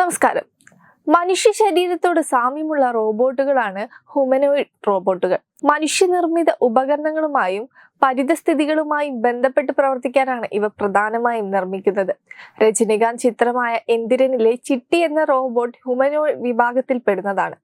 നമസ്കാരം. മനുഷ്യ ശരീരത്തോട് സാമ്യമുള്ള റോബോട്ടുകളാണ് ഹ്യൂമനോയിഡ് റോബോട്ടുകൾ. മനുഷ്യനിർമ്മിത ഉപകരണങ്ങളുമായും പരിതസ്ഥിതികളുമായും ബന്ധപ്പെട്ട് പ്രവർത്തിക്കാനാണ് ഇവ പ്രധാനമായും നിർമ്മിക്കുന്നത്. രജനികാന്ത് ചിത്രമായ എന്തിരനിലെ ചിട്ടി എന്ന റോബോട്ട് ഹ്യൂമനോയിഡ് വിഭാഗത്തിൽ പെടുന്നതാണ്.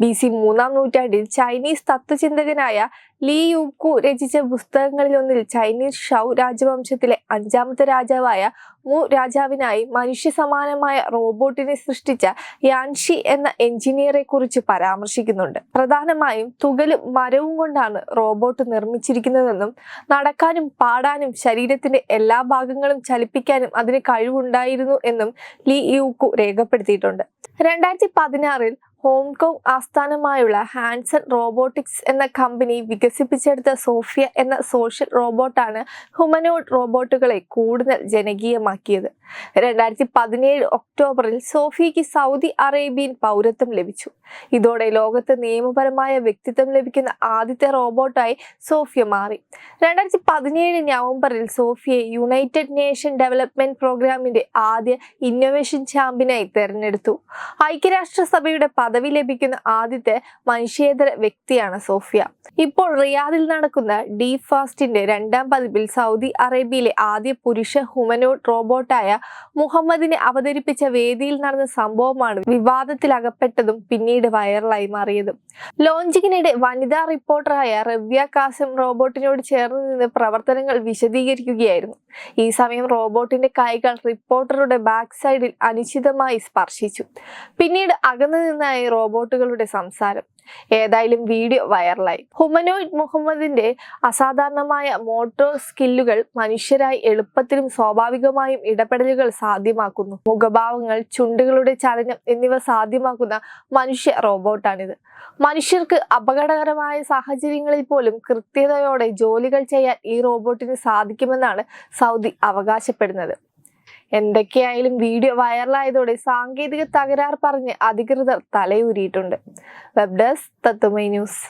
ബി സി മൂന്നാം നൂറ്റാണ്ടിൽ ചൈനീസ് തത്വചിന്തകനായ ലീ യുക്കു രചിച്ച പുസ്തകങ്ങളിലൊന്നിൽ ചൈനീസ് ഷൗ രാജവംശത്തിലെ അഞ്ചാമത്തെ രാജാവായ മു രാജാവിനായി മനുഷ്യ സമാനമായ റോബോട്ടിനെ സൃഷ്ടിച്ച യാൻഷി എന്ന എഞ്ചിനീയറെ കുറിച്ച് പരാമർശിക്കുന്നുണ്ട്. പ്രധാനമായും തുകലും മരവും കൊണ്ടാണ് റോബോട്ട് നിർമ്മിച്ചിരിക്കുന്നതെന്നും നടക്കാനും പാടാനും ശരീരത്തിന്റെ എല്ലാ ഭാഗങ്ങളും ചലിപ്പിക്കാനും അതിന് കഴിവുണ്ടായിരുന്നു എന്നും ലീ യൂക്കു രേഖപ്പെടുത്തിയിട്ടുണ്ട്. രണ്ടായിരത്തി പതിനാറിൽ ഹോങ്കോങ് ആസ്ഥാനമായുള്ള ഹാൻസൺ റോബോട്ടിക്സ് എന്ന കമ്പനി വികസിപ്പിച്ചെടുത്ത സോഫിയ എന്ന സോഷ്യൽ റോബോട്ടാണ് ഹ്യൂമനോയിഡ് റോബോട്ടുകളെ കൂടുതൽ ജനകീയമാക്കിയത്. രണ്ടായിരത്തി പതിനേഴ് ഒക്ടോബറിൽ സോഫിയയ്ക്ക് സൗദി അറേബ്യൻ പൗരത്വം ലഭിച്ചു. ഇതോടെ ലോകത്ത് നിയമപരമായ വ്യക്തിത്വം ലഭിക്കുന്ന ആദ്യത്തെ റോബോട്ടായി സോഫിയ മാറി. രണ്ടായിരത്തി പതിനേഴ് നവംബറിൽ സോഫിയയെ യുണൈറ്റഡ് നേഷൻ ഡെവലപ്മെന്റ് പ്രോഗ്രാമിന്റെ ആദ്യ ഇന്നൊവേഷൻ ചാമ്പ്യനായി തെരഞ്ഞെടുത്തു. ഐക്യരാഷ്ട്രസഭയുടെ പദവി ലഭിക്കുന്ന ആദ്യത്തെ മനുഷ്യേതര വ്യക്തിയാണ് സോഫിയ. ഇപ്പോൾ റിയാദിൽ നടക്കുന്ന ഡി ഫാസ്റ്റിന്റെ രണ്ടാം പതിപ്പിൽ സൗദി അറേബ്യയിലെ ആദ്യ പുരുഷ ഹ്യൂമനോഡ് റോബോട്ടായ മുഹമ്മദിനെ അവതരിപ്പിച്ച വേദിയിൽ നടന്ന സംഭവമാണ് വിവാദത്തിലകപ്പെട്ടതും പിന്നീട് വൈറലായി മാറിയതും. ലോഞ്ചിങ്ങിനിടെ വനിതാ റിപ്പോർട്ടറായ റവ്യ കാസം റോബോട്ടിനോട് ചേർന്ന് നിന്ന് പ്രവർത്തനങ്ങൾ വിശദീകരിക്കുകയായിരുന്നു. ഈ സമയം റോബോട്ടിന്റെ കൈകൾ റിപ്പോർട്ടറുടെ ബാക്ക് സൈഡിൽ അനിശ്ചിതമായി സ്പർശിച്ചു. പിന്നീട് അകന്നു നിന്നായി റോബോട്ടുകളുടെ സംസാരം. ഏതായാലും വീഡിയോ വൈറലായി. ഹുമനോയിഡ് മുഹമ്മദിന്റെ അസാധാരണമായ മോട്ടോർ സ്കില്ലുകൾ മനുഷ്യരായി എളുപ്പത്തിലും സ്വാഭാവികമായും ഇടപെടലുകൾ സാധ്യമാക്കുന്നു. മുഖഭാവങ്ങൾ ചുണ്ടുകളുടെ ചലനം എന്നിവ സാധ്യമാക്കുന്ന മനുഷ്യ റോബോട്ടാണിത്. മനുഷ്യർക്ക് അപകടകരമായ സാഹചര്യങ്ങളിൽ പോലും കൃത്യതയോടെ ജോലികൾ ചെയ്യാൻ ഈ റോബോട്ടിന് സാധിക്കുമെന്നാണ് സൗദി അവകാശപ്പെടുന്നത്. എന്തൊക്കെയായാലും വീഡിയോ വൈറലായതോടെ സാങ്കേതിക തകരാർ പറഞ്ഞ് അധികൃതർ തലയൂരിയിട്ടുണ്ട്. വെബ് ഡെസ്ക് തത്തുമൈ ന്യൂസ്